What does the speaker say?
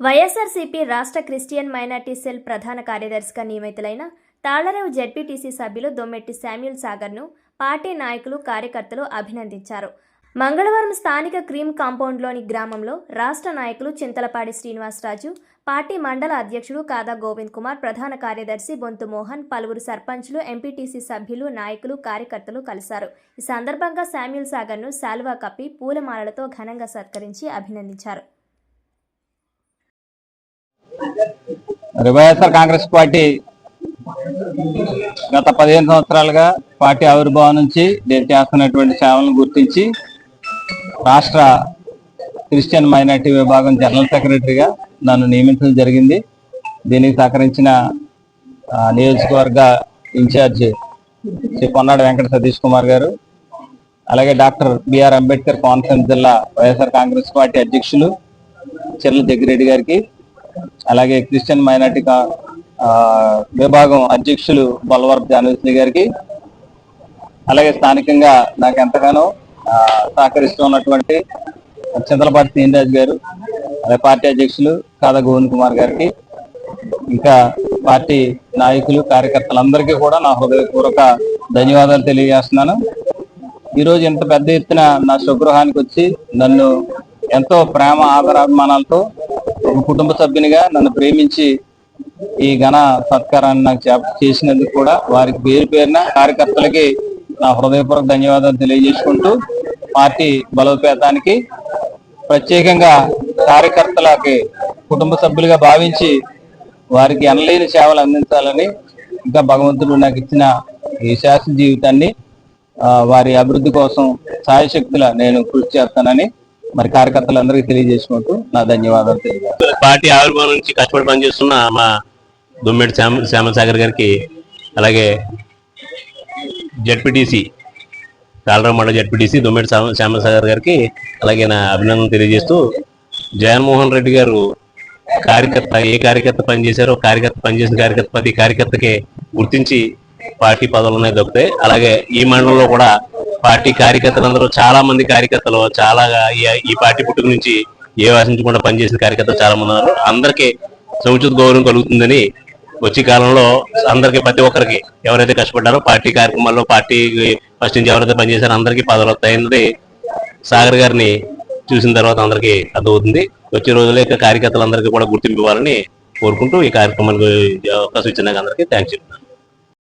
వైఎస్ఆర్సీపీ రాష్ట్ర Christian minority cell ప్రధాన కార్యదర్శిగా నియమితులైన తాళరేవు జెడ్పీటీసీ సభ్యులు దొమ్మెట్టి శామ్యుల్ సాగర్ను పార్టీ నాయకులు కార్యకర్తలు అభినందించారు. మంగళవారం స్థానిక క్రీమ్ కాంపౌండ్లోని గ్రామంలో రాష్ట్ర నాయకులు చింతలపాడి శ్రీనివాసరాజు పార్టీ మండల అధ్యక్షుడు కాదా గోవింద్ కుమార్ ప్రధాన కార్యదర్శి బొంతు మోహన్ పలువురు సర్పంచ్లు ఎంపీటీసీ సభ్యులు నాయకులు కార్యకర్తలు కలిశారు. ఈ సందర్భంగా శామ్యుల్ సాగర్ను శాలువా కప్పి పూలమాలలతో ఘనంగా సత్కరించి అభినందించారు. మరి వైఎస్ఆర్ కాంగ్రెస్ పార్టీ గత పదిహేను సంవత్సరాలుగా పార్టీ ఆవిర్భావం నుంచి నేను చేస్తున్నటువంటి సేవలను గుర్తించి రాష్ట్ర క్రిస్టియన్ మైనార్టీ విభాగం జనరల్ సెక్రటరీగా నన్ను నియమించడం జరిగింది. దీనికి సహకరించిన నియోజకవర్గ ఇన్ఛార్జ్ శ్రీ పొన్నాడు వెంకట సతీష్ కుమార్ గారు అలాగే డాక్టర్ బిఆర్ అంబేద్కర్ కోనసీమ జిల్లా వైఎస్ఆర్ కాంగ్రెస్ పార్టీ అధ్యక్షులు చెర్ల జగ్గిరెడ్డి గారికి అలాగే క్రిస్టియన్ మైనార్టీ ఆ, విభాగం అధ్యక్షులు బొల్లవరపు జానవేశ్వరి గారికి అలాగే స్థానికంగా నాకు ఎంతగానో ఆ, సహకరిస్తూ ఉన్నటువంటి చింతలపాటి శ్రీనిరాజు గారు అలాగే పార్టీ అధ్యక్షులు కాదా గోవింద్ కుమార్ గారికి ఇంకా పార్టీ నాయకులు కార్యకర్తలందరికీ కూడా నా హృదయపూర్వక ధన్యవాదాలు తెలియజేస్తున్నాను. ఈ రోజు ఇంత పెద్ద ఎత్తున నా స్వగృహానికి వచ్చి నన్ను ఎంతో ప్రేమ ఆదరాభిమానాలతో ఒక కుటుంబ సభ్యునిగా నన్ను ప్రేమించి ఈ ఘన సత్కారాన్ని నాకు చేసినందుకు కూడా వారికి పేరు పేరున కార్యకర్తలకి నా హృదయపూర్వక ధన్యవాదాలు తెలియజేసుకుంటూ పార్టీ బలోపేతానికి ప్రత్యేకంగా కార్యకర్తలకి కుటుంబ సభ్యులుగా భావించి వారికి ఎనలేని సేవలు అందించాలని ఇంకా భగవంతుడు నాకు ఇచ్చిన ఈ శాస్త్ర జీవితాన్ని వారి అభివృద్ధి కోసం సాయశక్తుల నేను కృషి చేస్తానని మరి కార్యకర్తలందరికీ తెలియజేసుకుంటూ నా ధన్యవాదాలు తెలియజేస్తాను. పార్టీ ఆవిర్భావం నుంచి కష్టపడి పనిచేస్తున్న మా దుమ్మెడి శ్యామ శ్యామసాగర్ గారికి అలాగే జడ్పీటీసీ కాలరావు మండల జడ్పీటీసీ దుమ్మెడి శ్యామ శ్యామసాగర్ గారికి అలాగే నా అభినందన తెలియజేస్తూ జగన్మోహన్ రెడ్డి గారు కార్యకర్త ఏ కార్యకర్త పనిచేశారో కార్యకర్త పనిచేసిన కార్యకర్త ప్రతి కార్యకర్తకి గుర్తించి పార్టీ పదవులు అనేది దొరుకుతాయి అలాగే ఈ మండలంలో కూడా పార్టీ కార్యకర్తలందరూ చాలా మంది కార్యకర్తలు చాలా ఈ- పార్టీ పుట్టుక నుంచి ఏ ఆశించకుండా పనిచేసిన కార్యకర్తలు చాలా మంది ఉన్నారు. అందరికీ సముచిత గౌరవం కలుగుతుందని వచ్చే కాలంలో అందరికీ ప్రతి ఒక్కరికి ఎవరైతే కష్టపడ్డారో పార్టీ కార్యక్రమాల్లో పార్టీ ఫస్ట్ నుంచి ఎవరైతే పనిచేశారో అందరికీ పదవులు వస్తాయన్నది సాగర్ గారిని చూసిన తర్వాత అందరికీ అర్థమవుతుంది. వచ్చే రోజుల్లో ఇక కార్యకర్తలందరికీ కూడా గుర్తింపు ఇవ్వాలని కోరుకుంటూ ఈ కార్యక్రమానికి అవకాశం ఇచ్చిన అందరికీ థ్యాంక్స్ చెప్తున్నాను